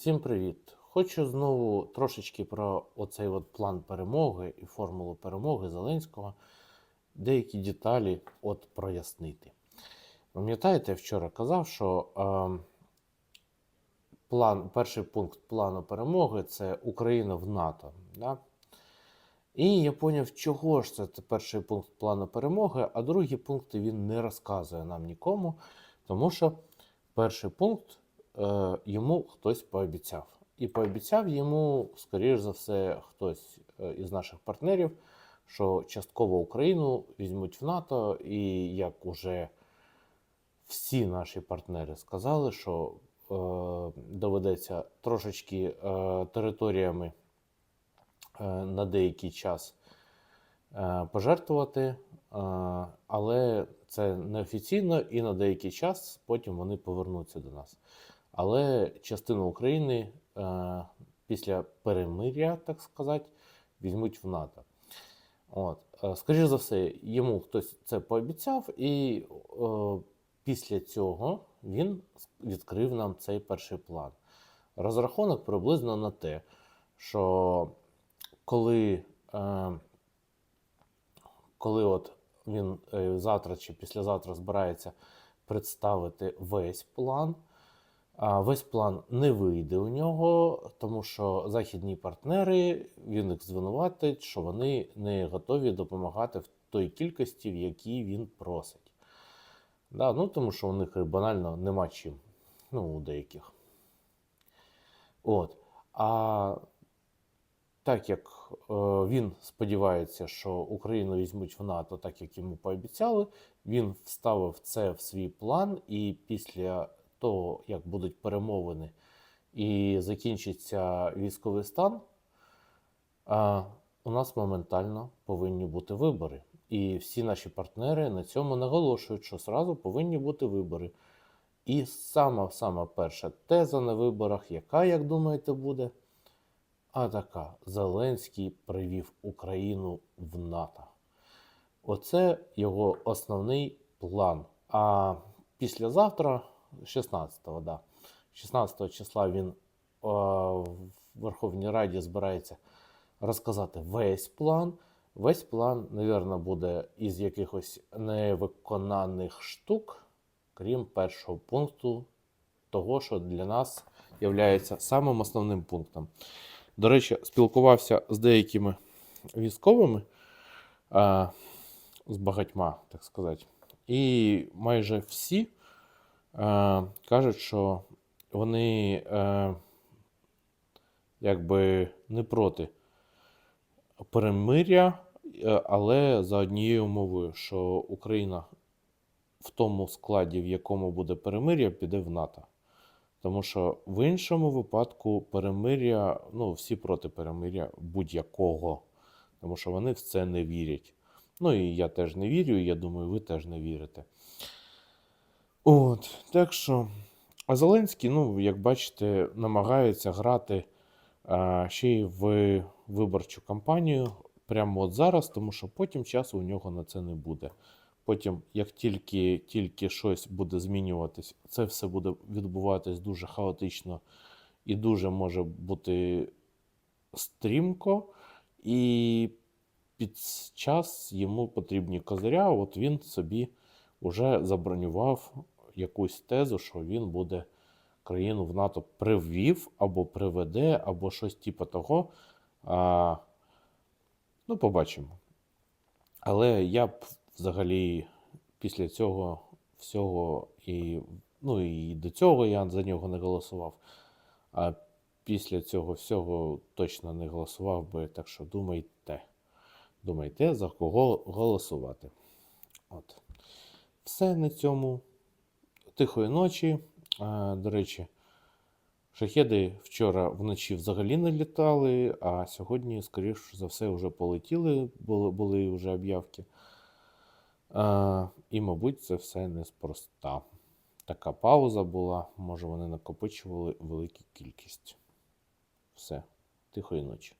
Всім привіт! Хочу знову трошечки про оцей от план перемоги і формулу перемоги Зеленського, деякі деталі от прояснити. Пам'ятаєте, вчора казав, що е, план, перший пункт плану перемоги це Україна в НАТО. Да? І я поняв, чого ж це перший пункт плану перемоги, а другі пункти він не розказує нам нікому, тому що перший пункт е, йому хтось пообіцяв. І пообіцяв йому, скоріш за все, хтось е, із наших партнерів, що частково Україну візьмуть в НАТО, і як уже всі наші партнери сказали, що е, доведеться трошечки е, територіями е, на деякий час е, пожертвувати, е, але це неофіційно і на деякий час потім вони повернуться до нас. Але частину України е, після перемиря, так сказати, візьмуть в НАТО. От. Е, Скоріше за все, йому хтось це пообіцяв, і е, після цього він відкрив нам цей перший план. Розрахунок приблизно на те, що коли, е, коли от він е, завтра чи післязавтра збирається представити весь план, весь план не вийде у нього, тому що західні партнери він їх звинуватить, що вони не готові допомагати в той кількості, в якій він просить. Да, ну, тому що у них банально нема чим. Ну, у деяких. От. А так як е, він сподівається, що Україну візьмуть в НАТО, так як йому пообіцяли, він вставив це в свій план, і після того, як будуть перемовини і закінчиться військовий стан, у нас моментально повинні бути вибори. І всі наші партнери на цьому наголошують, що зразу повинні бути вибори. І сама сама перша теза на виборах, яка, як думаєте, буде? А така: Зеленський привів Україну в НАТО. Оце його основний план. А післязавтра, 16-го, да, 16 числа він е, в Верховній Раді збирається розказати весь план. Весь план, напевно, буде із якихось невиконаних штук, крім першого пункту, того, що для нас є самим основним пунктом. До речі, спілкувався з деякими військовими, а, з багатьма, так сказати, і майже всі кажуть, що вони а, якби не проти перемиря, е, але за однією умовою, що Україна в тому складі, в якому буде перемиря, піде в НАТО. Тому що в іншому випадку перемиря, ну, всі проти перемиря будь-якого, тому що вони в це не вірять. Ну і я теж не вірю, і я думаю, ви теж не вірите. От, так що, а Зеленський, ну, як бачите, намагається грати а, ще й в виборчу кампанію прямо от зараз, тому що потім часу у нього на це не буде. Потім, як тільки, тільки щось буде змінюватись, це все буде відбуватись дуже хаотично і дуже може бути стрімко. І під час йому потрібні козиря. От він собі вже забронював якусь тезу, що він буде країну в НАТО привів або приведе, або щось типу того. А, Ну, побачимо. Але я б взагалі після цього всього і ну і до цього я за нього не голосував. А після цього всього точно не голосував би. Так що думайте. Думайте, за кого голосувати. От. Все на цьому. Тихої ночі. До речі, шахеди вчора вночі взагалі не літали, а сьогодні, скоріш за все, вже полетіли, були, були вже об'явки. І, мабуть, це все неспроста. Така пауза була, може, вони накопичували велику кількість. Все, тихої ночі.